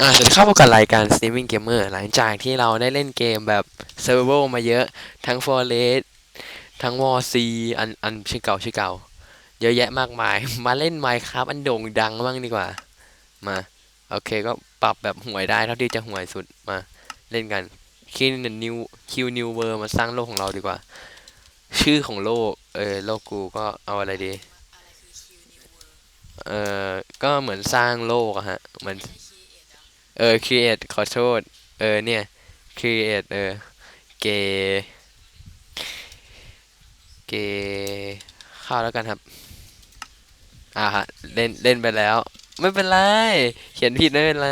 อ่าสวัสดีครับพบกับรายการ Streaming Gamer หลังจากที่เราได้เล่นเกมแบบ Survival มาเยอะทั้ง Forest ทั้ง War C อันอันชื่อเก่าชื่อเก่า เยอะแยะมากมาย มาเล่น Minecraft อันโด่งดังบ้างดีกว่า มา โอเคก็ปรับแบบห่วยได้เท่าที่จะห่วยสุดมาเล่นกันคิวนิวคิวนิวเวอร์มาสร้างโลกของเราดีกว่า ชื่อของโลก เออโลกกูก็เอาอะไรดี เออก็เหมือนสร้างโลกอะฮะเหมือนเออ create ขอโทษ เออเนี่ย create เออเกเกเข้าแล้วกันครับ อ่าฮะ เล่นเล่นไปแล้ว ไม่เป็นไร เขียนผิดไม่เป็นไร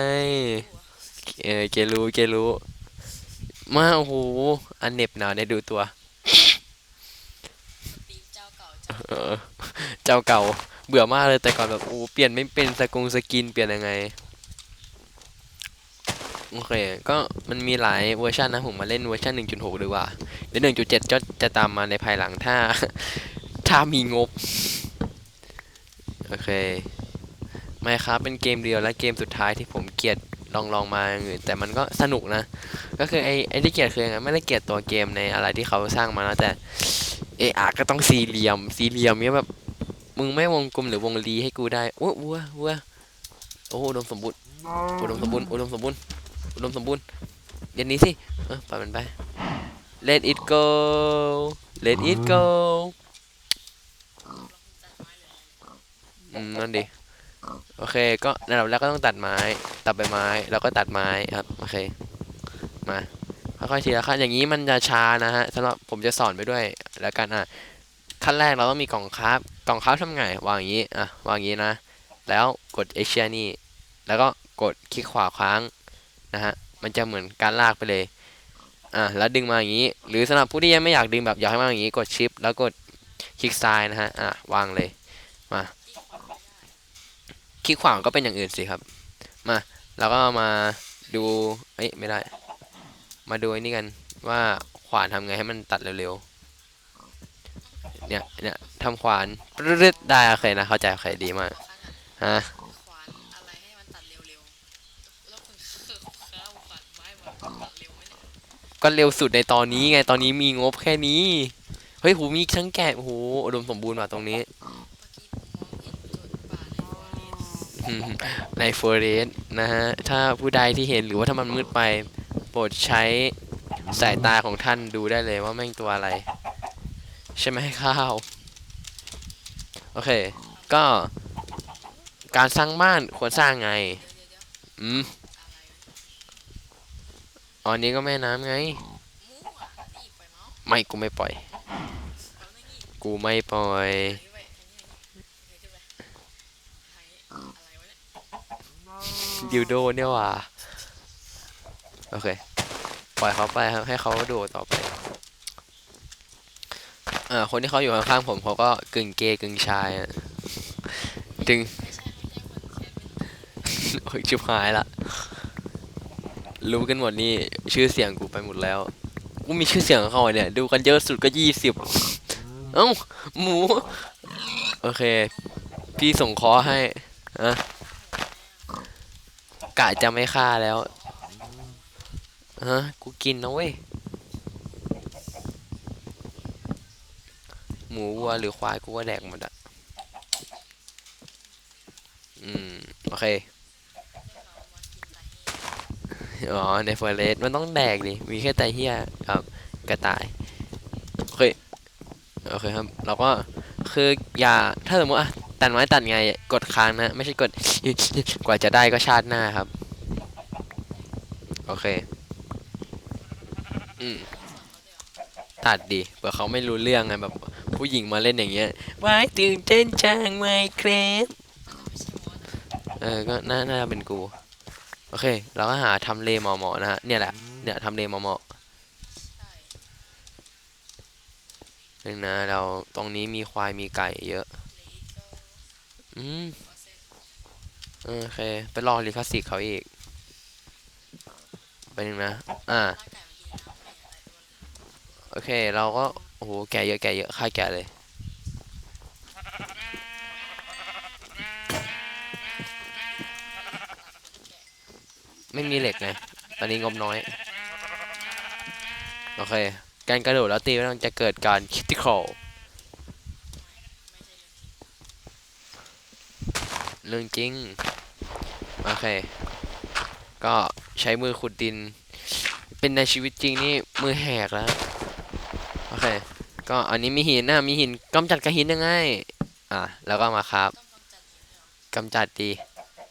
เออเกรู้เกรู้ มาโอ้โหอันเน็บหนาวเนี่ยดูตัว ปีเจ้า เจ้าเออเจ้าเก่าเบื่อมากเลยแต่ก่อนแบบโอ้เปลี่ยนไม่เป็นสกงสกินเปลี่ยนยังไงโอเค ก็มันมีหลายเวอร์ชันนะผมมาเล่นเวอร์ชัน1.6 ดีกว่าเดี๋ยว1.7 ก็จะตามมาในภายหลังถ้า ถ้ามีงบ โอเคไม่ครับเป็นเกมเดียวและเกมสุดท้ายที่ผมเกลียดลองลองมาอย่างอื่นแต่มันก็สนุกนะ ก็คือไอ้ไอ้ที่เกลียดคือยังไงไม่ได้เกลียดตัวเกมในอะไรที่เขาสร้างมานะแต่ เออาก็ต้องสี่เหลี่ยม สี่เหลี่ยมเนี้ยแบบ มึงไม่วงกลมหรือวงรีให้กูได้อ้ววัววัวโอ้อุดมสมบูรณ์อุดมสมบูรณ์อุดมสมบูรณ์อุดมสมบูรณ์เดี๋ยวนี้สิเออปล่อยมันไป let it go let it go อืมนั่นดิ โอเค ก็ระดับแรกก็ต้องตัดไม้ ตัดใบไม้ แล้วก็ตัดไม้ครับ โอเค มา ค่อยๆทีละขั้นอย่างนี้มันจะช้านะฮะสำหรับผมจะสอนไปด้วย แล้วกันอะขั้นแรกเราต้องมีกล่องคราฟกล่องคราฟทำไงวางอย่างนี้อะวางอย่างนี้นะ แล้วกดเอเชียนี่ แล้วก็กดคลิกขวาค้างนะฮะมันจะเหมือนการลากไปเลยอะแล้วดึงมาอย่างนี้ หรือสำหรับผู้ที่ยังไม่อยากดึงแบบอยากให้มาอย่างนี้กดชิป แล้วกดคลิกซ้ายนะฮะอะวางเลยมาคลิกขวาก็เป็นอย่างอื่นสิครับมาแล้วก็มาดูเอ้ยไม่ได้ มาดูไอ้นี่กันว่าขวานทำไงให้มันตัดเร็วๆ เนี่ยเนี่ยทำขวานปรึ๊ดได้โอเคนะเข้าใจโอเคดีมากฮะขวานอะไรให้มันตัดเร็วๆแล้วคุณคือข้าวขวานไม้มันตัดเร็วไหมเนี่ยก็เร็วสุดในตอนนี้ไงตอนนี้มีงบแค่นี้เฮ้ยหูมีทั้งแกะโอ้โหอุดมสมบูรณ์ว่ะตรงนี้เมื่อกี้ผมมองเห็นจุดป่าในฟอเรสต์อืมใน f ฟ r เรสนะฮะถ้าผู้ใดที่เห็นหรือว่าถ้ามันมืดไปโปรดใช้สายตาของท่านดูได้เลยว่าแม่งตัวอะไร ใช่ไหมข้าว โอเค ก็การสร้างบ้านควรสร้างไง อืมอะไรวะอ๋ออนนี้ก็แม่น้ำไง ไม่กูไม่ปล่อย กูไม่ปล่อยทางนี้ไปทางนี้ทางนี้ขึ้นไปทางนี้อะไรวะเนี่ยดิวโดเนี่ยว่ะ โอเค ปล่อยเขาไปครับ ให้เขาโดดต่อไป อ่าคนที่เขาอยู่ข้างๆผมเขาก็กึ่งเกย์กึ่งชายอะถึงโอ้ยชิบหายละ รู้กันหมดนี่ชื่อเสียงกูไปหมดแล้ว กูมีชื่อเสียงของเขาเนี่ย ดูกันเยอะสุดก็ยี่สิบเอ้าหมู โอเค พี่ส่งคอให้อะกะจะไม่ฆ่าแล้วฮะกูกินนะเว้ย หมูวัวหรือควายกูก็แดกหมดอะ อืม โอเค อ๋อ ในเฟอร์เรสมันต้องแดกดิ มีแค่ไตเฮียครับกระต่าย โอเค โอเคครับ เราก็คืออย่า ถ้าสมมติอะตัดไม้ตัดไง กดค้างนะ ไม่ใช่กด กว่าจะได้ก็ชาติหน้าครับ โอเค อืมตัดดิเผื่อเขาไม่รู้เรื่องไงแบบ ผู้หญิงมาเล่นอย่างเงี้ยว้ายตื่นเต้นจังไมเครปเออก็น่าน่าจะเป็นกู โอเค เราก็หาทำเลเหมาะๆนะฮะ เนี่ยแหละ เนี่ยทำเลเหมาะๆนึงนะ เราตรงนี้มีควายมีไก่เยอะ อืม โอเค ไปรอลิขสิทธิ์เขาอีก ไปหนึ่งนะ อ่า โอเค เราก็ โอ้โห แกเยอะ แกเยอะ ค่าแกเลย ไม่มีเหล็กไง ตอนนี้งบน้อย โอเค การกระโดดแล้วตีมันจะเกิดการคิติคอลเรื่องจริง โอเค ก็ใช้มือขุดดิน เป็นในชีวิตจริงนี่มือแหกแล้ว โอเค ก็อันนี้มีหินนะ มีหินกำจัดกับหินยังไง อะ แล้วก็มาครับกำจัดหินด้วยเหรอกำจัดดี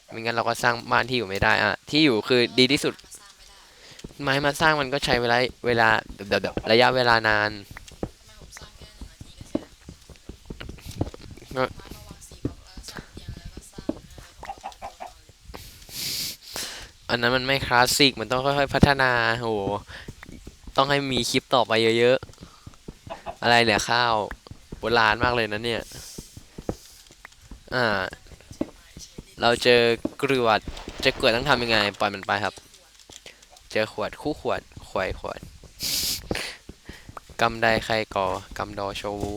ไม่งั้นเราก็สร้างบ้านที่อยู่ไม่ได้ อะ ที่อยู่คือดีที่สุด ไม้มาสร้างมันก็ใช้เวลาเวลาแบบแบบระยะเวลานานก็เสร็จก็แล้วมาวางสีบล็อกแล้วสร้างเตียงแล้วก็สร้านะแล้วก็โต๊ะนอันนั้นมันไม่คลาสสิก มันต้องค่อยๆพัฒนา โห ต้องให้มีคลิปต่อไปเยอะๆ อะไรเนี่ยข้าวโบราณมากเลยนะเนี่ย อ่า เราเจอกรวดจอกรวดต้องทำยังไง ปล่อยมันไปครับ เจอขวดคู่ขวดควายขวดกำไดใครก่อกำดอโชวู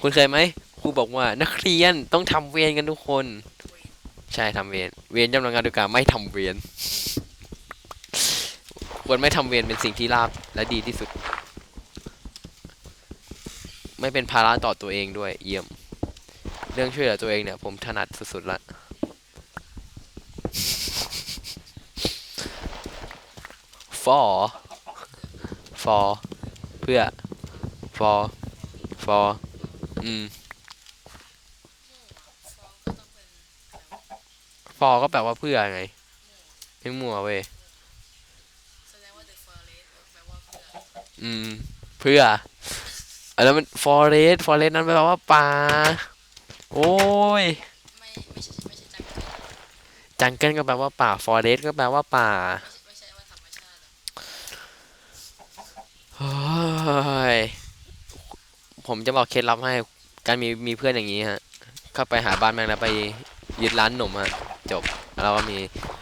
คุณเคยไหมครูบอกว่านักเรียนต้องทำเวรกันทุกคน ใช่ทำเวรเวรย่อมทำงานด้วยการไม่ทำเวรควรไม่ทำเวรเป็นสิ่งที่ราบและดีที่สุด ไม่เป็นภาระต่อตัวเองด้วยเยี่ยม เรื่องช่วยเหลือตัวเองเนี่ย ผมถนัดสุดๆละฟอฟอเพื่อฟอฟออืมฟอก็ต้องเป็นฟอก็แปลว่าเพื่อไง ไม่มั่วเว้ยแสดงว่า the forest แปลว่าเพื่ออืมเพื่ออันนั้นมัน forest forest นั้นแปลว่าป่า โอ้ย ไม่ไม่ใช่ไม่ใช่จังเกิลจังเกิลก็แปลว่าป่า forest ก็แปลว่าป่าไม่ใช่ว่าธรรมชาติอะเฮ้ยผมจะบอกเคล็ดลับให้ การมีมีเพื่อนอย่างนี้ฮะ เข้าไปหาบ้านแม่งแล้วไปยึดร้านหนมฮะ จบ แล้วก็มี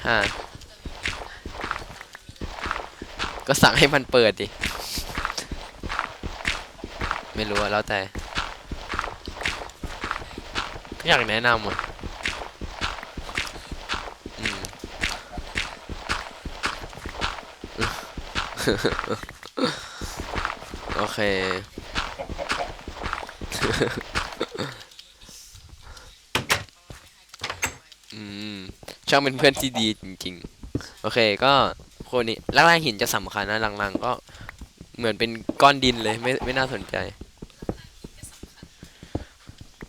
ห้า ก็สั่งให้มันเปิดดิ ไม่รู้อะแล้วแต่ อยากแนะนำอะอืม โอเค อืม ช่างเป็นเพื่อนที่ดีจริง ๆ โอเคก็คนนี้แรกๆหินจะสำคัญนะหลังๆก็เหมือนเป็นก้อนดินเลยไม่ไม่น่าสนใจ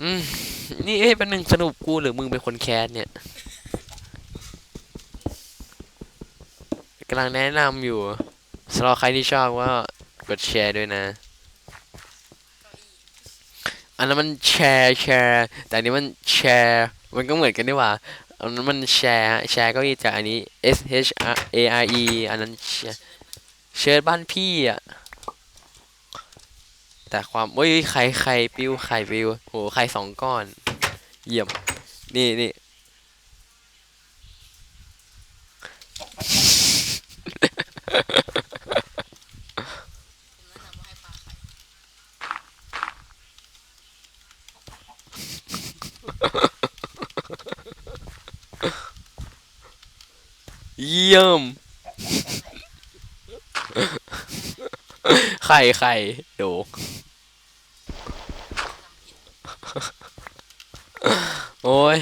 อืมนี่เอ้ยเป็นหนึ่งสนุกกูหรือมึงเป็นคนแคสเนี่ยกำลังแนะนำอยู่สำหรับใครที่ชอบก็กดแชร์ด้วยนะ อันนั้นมันแชร์แชร์แต่อันนี้มันแชร์มันก็เหมือนกันนี่หว่าอันนั้นมันแชร์แชร์ก็อีจากอันนี้ S H A R E อันนั้นแชร์เชิญบ้านพี่อะ แต่ความเฮ้ยไข่ไข่ปิวไข่ปิวโหไข่สองก้อน เยี่ยม นี่นี่เยี่ยม ไข่ไข่โดก โอ้ย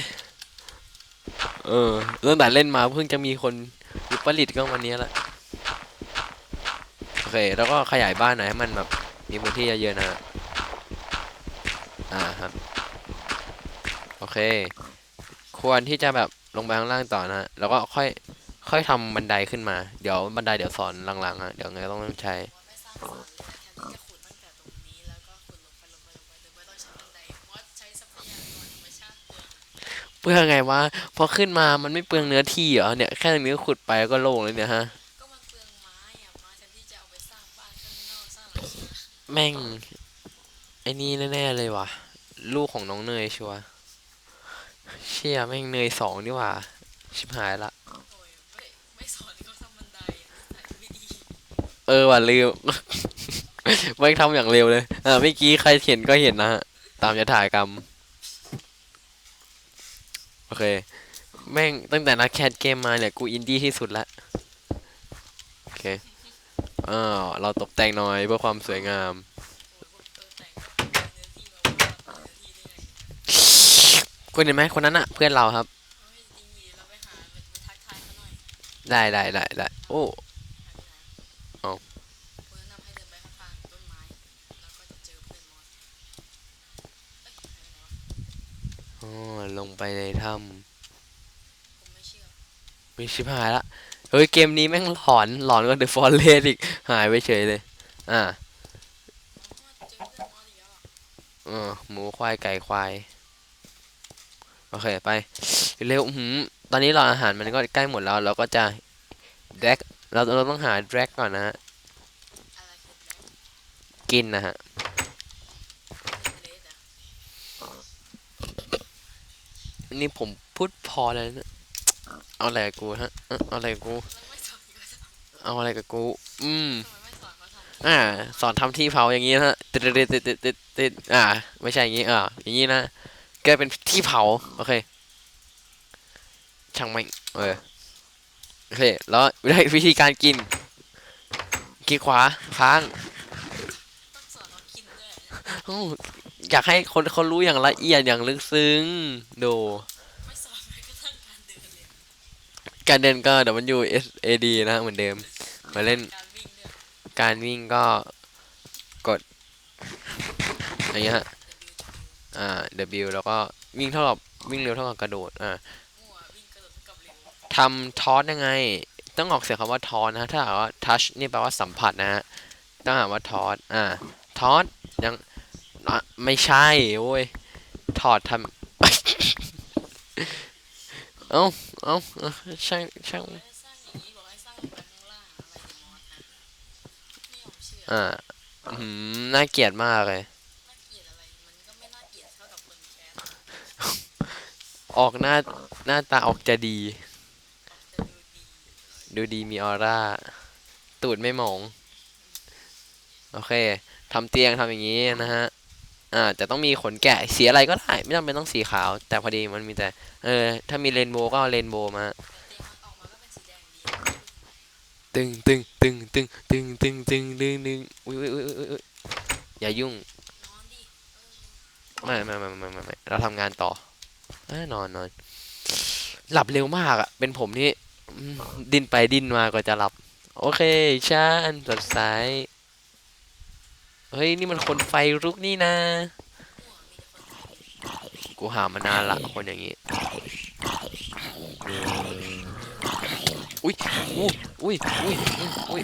เออตั้งแต่เล่นมาเพิ่งจะมีคนวิปริตก็วันนี้แหละ โอเค แล้วก็ขยายบ้านหน่อยให้มันแบบ มีพื้นที่เยอะๆนะ อ่าครับ โอเค ควรที่จะแบบลงไปข้างล่างต่อนะฮะแล้วก็ค่อย ค่อยทำบันไดขึ้นมา เดี๋ยวบันไดเดี๋ยวสอนหลังๆฮะ เดี๋ยวไงต้องใช้ เปลืองเปลือไงวะพอขึ้นมามันไม่เปลืองเนื้อที่เหรอเนี่ยแค่นี้ก็ขุดไปก็โล่งเลยเนี่ยฮะก็มันเปลืองไม้อะไม้แทนที่จะเอาไปสร้างบ้านข้างนอกสร้างหลังคาแม่งไอ้นี่แน่ๆเลยว่ะ ลูกของน้องเนยชัวร์เชี่ยแม่งเนยสองนี่หว่า ชิบหายละ โอ้ยไม่ไม่สอนเขาทำบันไดอะนิสัยไม่ดีเออว่ะลืม แม่งทำอย่างเร็วเลยอ่าเมื่อกี้ใครเห็นก็เห็นนะฮะตามยถากรรม เค แม่งตั้งแต่นักแคสเกมมาเนี่ย กูอินดี้ที่สุดละ โอเคอ้าวเราตกแต่งหน่อยเพื่อความสวยงามโอ้ยเออแต่งเนื้อที่มาว่าเนื้อที่ได้ไงคุณเห็นไหมคนนั้นอะเพื่อนเราครับ ได้ได้ได้ได้โอ้ หายไปไหน เอ้า ผมแนะนำให้เดินไปข้างๆต้นไม้ แล้วก็จะเจอเพื่อนมอสเอ้ยหายไปไหนวะ อ๋อลง ไปในถ้ผมไม่เชื่อำมีชิบหายละเฮ้ยเกมนี้แม่งหลอนหลอนกว่าเดอะฟอร์เรสอีกหายไปเฉยเลย อ่าอ๋อเจอเพื่อนมอสอีกแล้วอะเออหมูควายไก่ควายโอเคไปเร็วอื้อหืมตอนนี้เราอาหารมันก็ใกล้หมดแล้ว เราก็จะแดกเราเราต้องหาแดกก่อนนะฮะอะไรคือแบล็คกินนะฮะ เลสอะ นี่ผมพูดพอแล้วนะเอาอะไรกับกูฮะเอ้าเอาอะไรกับกูแล้วไม่สอนก็ทำเอาอะไรกับกู อืมทำไมไม่สอนเขาทำอ่า สอนทำที่เผาอย่างนี้นะฮะติดติดติดติดติดติดอ่า ไม่ใช่อย่างนี้อ่าอย่างนี้นะแกลายเป็นที่เผาโอเค ช่างไม่งเออโอเคแล้วได้วิธีการกินคลิกขวาค้างต้ อยากให้คนเขารู้อย่างละเอียดอย่างลึกซึ้งดูการเดินเลยการเดินก็ W S A D นะฮะเหมือนเดิมมาเล่นการวิ่งก็กดอย่างเงี้ยฮะอ่า W แล้วก็วิ่งเท่ากับวิ่งเร็วเท่ากับกระโดดอ่าทำทอสยังไง ต้องออกเสียงคำว่าทอสนะถ้าหากว่า touch นี่แปลว่าสัมผัสนะฮะต้องอ่าว่าทอสอ่าทอสยัง อะไม่ใช่โอ้ยถอดทำ เอ้าเอ้าเอ้าช่างช่างอ่าหืมน่าเกลียดมากเลย ออกหน้าหน้าตาออกจะดี ดูดีมีออร่า ตูดไม่หมอง โอเคทำเตียงทำอย่างนี้นะฮะ อ่าแต่ต้องมีขนแกะสีอะไรก็ได้ ไม่จำเป็นต้องสีขาว แต่พอดีมันมีแต่ เออ ถ้ามีเรนโบว์ก็เอาเรนโบว์มา ตึงตึงตึงตึงตึงตึงตึงตึงตึงอุ้ยอุ้ยอุ้ยอุ้ยอย่ายุ่งไม่ไม่ไม่ไม่ไม่เราทำงานต่ออนอนนอนหลับเร็วมากอะ เป็นผมนี่ดิ้นไปดิ้นมากว่าจะหลับ โอเคชาอันสดใส เฮ้ย นี่มันคนไฟลุกนี่นะ กูหามานานละคนอย่างนี้ อุ้ยอุ้ยอุ้ยอุ้ยอุ้ย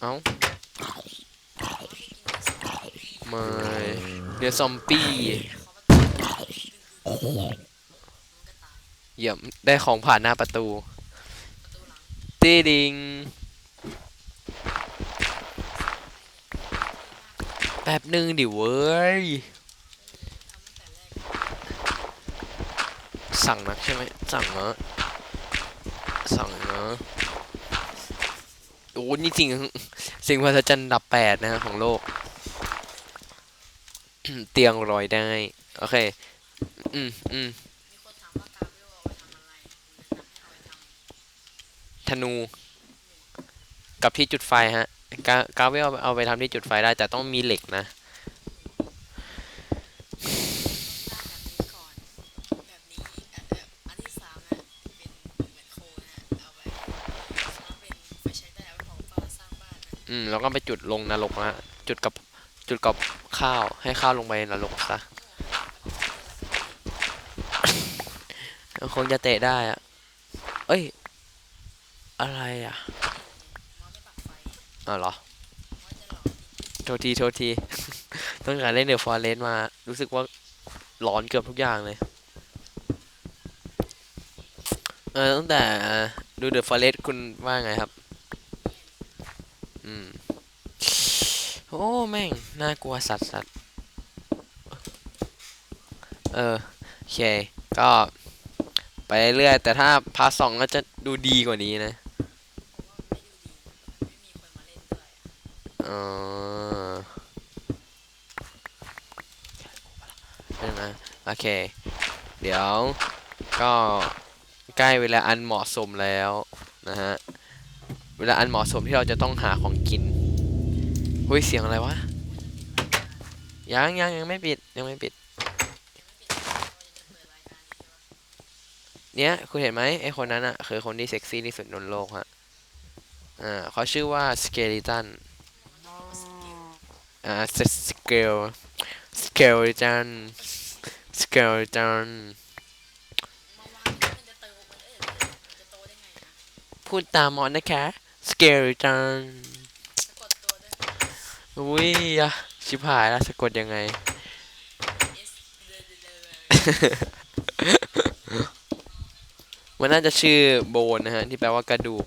เอ้าไม่เดี๋ยวซอมบี้เยี่ยมได้ของผ่านหน้าประตู ตีดิงแป๊บหนึ่งดิเว้ย สั่งนักใช่ไหมสั่งเนอะสั่งเนอะโอ้นี่จริงสิ่งมหัศจรรย์ดับแปดนะฮะของโลก เตียงลอยได้ โอเค อืมอืม ธนู กับที่จุดไฟฮะกากาเวลเอาไปทำที่จุดไฟได้ แต่ต้องมีเหล็กนะ อืมแล้วก็ไปจุดลงนรกนะจุดกับจุดกับข้าวให้ข้าวลงไปนรกซะคงจะเตะได้อะเอ้ย อะไรอะมอสไม่ปักไฟอ๋อเหรอมอสจะหลอกโทษที โทษทีตั้งแต่เล่นเดอะฟอร์เรสมา รู้สึกว่าร้อนเกือบทุกอย่างเลย เออตั้งแต่ดูเดอะฟอร์เรสคุณว่าไงครับ อืม โอ้แม่ง น่ากลัวสัตว์สัตว์เออ โอเค ก็ ไปเรื่อยๆแต่ถ้าพาร์ทสองก็จะดูดีกว่านี้นะ ผมว่ามันไม่ดูดีมันไม่มีคนมาเล่นด้วย เออเป็น โอ เคเดี๋ยวก็ใกล้เวลาอันเหมาะสมแล้วนะฮะ เวลาอันเหมาะสมที่เราจะต้องหาของกินเฮ้ยเสียงอะไรวะ ยังยังยังไม่ปิดยังไม่ปิด เนี้ยคุณเห็นไหมไอคนนั้นอะคือคนที่เซ็กซี่ที่สุดบนโลกฮะ อ่าเขาชื่อว่าสเกลิตันอ่าสสเกลสเกลิตัน สเกลิตันมาวางมันจะโตมันเอ้ยมันพูดตามมอนนะคะสเกลิตันอุ้ยอะชิบหายแล้วสะกดยังไง มันน่าจะชื่อโบนนะฮะ ที่แปลว่ากระดูก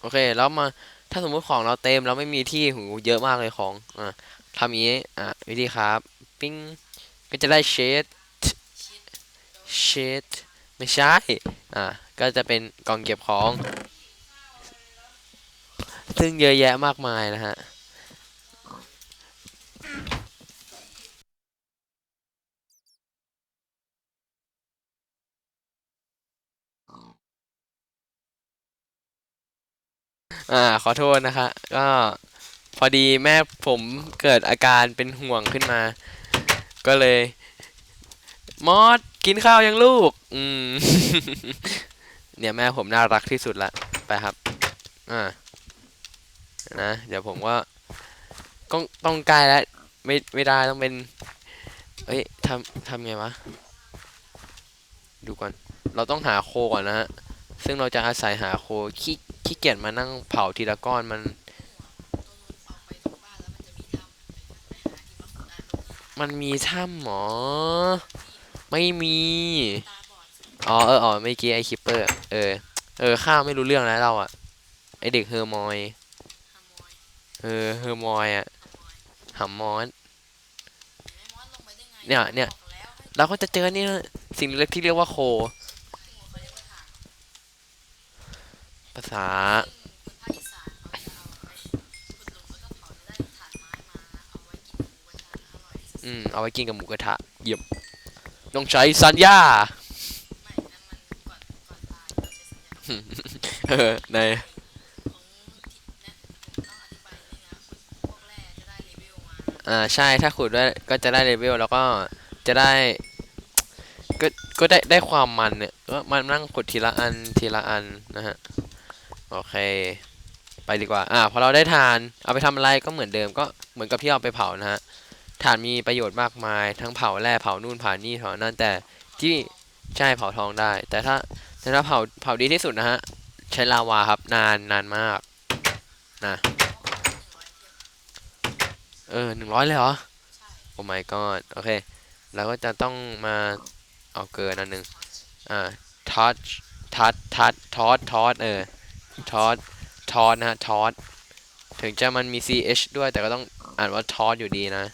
โอเค แล้วมาถ้าสมมุติของเราเต็มเราไม่มีที่หูเยอะมากเลยของ อะ ทำอย่างนี้อะวิธีครับ ปิ้งก็จะได้เชดเชดไม่ใช่ อะก็จะเป็นกล่องเก็บของ ซึ่งเยอะแยะมากมายนะฮะอ่าขอโทษนะคะ ก็ พอดีแม่ผมเกิดอาการเป็นห่วงขึ้นมา ก็เลย มอสกินข้าวยังลูก อืม เนี่ยแม่ผมน่ารักที่สุดละ ไปครับ อ่า นะ เดี๋ยวผมก็ต้องต้องใกล้แล้ว ไม่ไม่ได้ต้องเป็น เอ้ยทำทำไงวะ ดูก่อน เราต้องหาโคก่อนนะฮะ ซึ่งเราจะอาศัยหาโคขี้ขี้เกียจมานั่งเผาทีละก้อนมัน ตัวนู้นออกไปตรงบ้านแล้ว มันมีถ้ำหมอ ไม่มี อ๋อเอออ๋อเมื่อกี้ไอคิปเปอร์ เออ เออ ข้าวไม่รู้เรื่องแล้วเราอะไอเด็กเฮอร์มอย เออ เฮอร์มอยอะหำมอนแม่มอสลงไปได้ไงเนี่ย เนี่ย เราก็จะเจอนี่สิ่งเล็กที่เรียกว่าโค ภาษา อืม เอาไว้กินกับหมูกระทะ เยี่ยมต้องใช้สันั่าเราใช้สัญญาเออในของที่เนี่ยผมต้องอธิบายนิดนึงนะพวกแร่จะได้เลเวลมาอ่าใช่ถ้าขุดด้วยก็จะได้เลเวลแล้วก็จะได้ ก็ก็ได้ได้ความมันเนี่ยก็มันนั่งขุดทีละอันทีละอันนะฮะโอเค ไปดีกว่า อ่าพอเราได้ทานเอาไปทำอะไรก็เหมือนเดิมก็เหมือนกับที่เอาไปเผานะฮะ ถ่านมีประโยชน์มากมาย ทั้งเผาแร่เผานู่นเผานี่เผานั่นแต่ที่ใช่เผาทองได้ แต่ถ้าแต่ถ้าเผาเผาดีที่สุดนะฮะใช้ลาวาครับนานนานมากนะเออหนึ่งร้อยเลยเหรอใช่โอ้ my god โอเคเราก็จะต้องมาเอาเกินอันหนึ่งอ่า touch touch touch ทอดทอดเออทอดทอดนะฮะทอดถึงจะมันมี ch ด้วยแต่ก็ต้องอ่านว่าทอดอยู่ดีนะ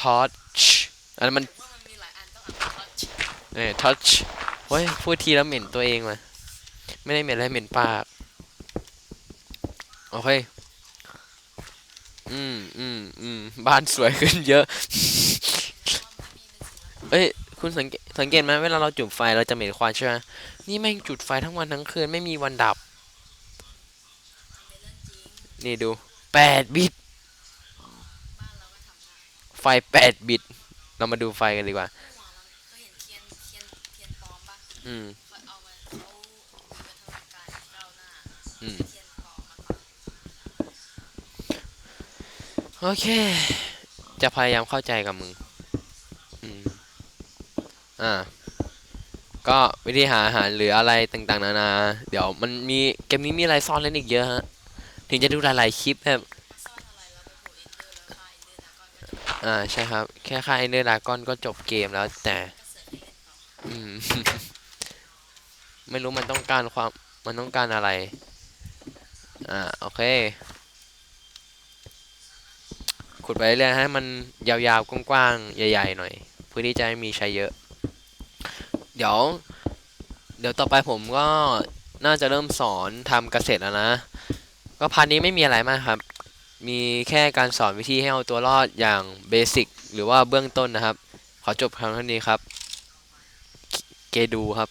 ทอดอันนั้นมันว่ามันมีหลายอันต้องอ่านว่า touch เฮ้ยพูดทีแล้วเหม็นตัวเองมาไม่ได้เหม็นอะไรเหม็นปาก โอเค อืมอืมอืมบ้านสวยขึ้นเยอะ เอ้ย คุณสังเกตสังเกตไหมเวลาเราจุดไฟเราจะเหม็นควันใช่ไหมนี่แม่งจุดไฟทั้งวันทั้งคืนไม่มีวันดับ นี่ดูแปดบิต บ้านเราก็ทำได้ ไฟแปดบิต เรามาดูไฟกันดีกว่าเมื่อวานเราเคยเห็นเทียนเทียนเทียนปลอมปะอืม เขาเอามาเขาวิวัฒนาการก้าวหน้าอืม เทียนปลอมมาก่อนโอเค จะพยายามเข้าใจกับมึง อืม อ่า ก็วิธีหาอาหารหรืออะไรต่างๆ นานา เดี๋ยวมันมีเกมนี้มีอะไรซ่อนเล่นอีกเยอะฮะ ถึงจะดูหลายๆคลิปแบบ ซ่อนอะไรแล้วไปโผล่เอ่าใช่ครับ แค่ค่าเอเนอร์ดากอนก็จบเกมแล้วแต่ อืม ไม่รู้มันต้องการความมันต้องการอะไร อ่าโอเค ขุดไปเรื่อยๆให้มันยาวๆกว้างๆใหญ่ ๆ หน่อยเพื่อที่จะไม่มีใช้เยอะ เดี๋ยว เดี๋ยวต่อไปผมก็น่าจะเริ่มสอนทำเกษตรแล้วนะ ก็พาร์ทนี้ไม่มีอะไรมากครับ มีแค่การสอนวิธีให้เอาตัวรอดอย่างเบสิกหรือว่าเบื้องต้นนะครับ ขอจบครั้งเท่านี้ครับ เกดูครับ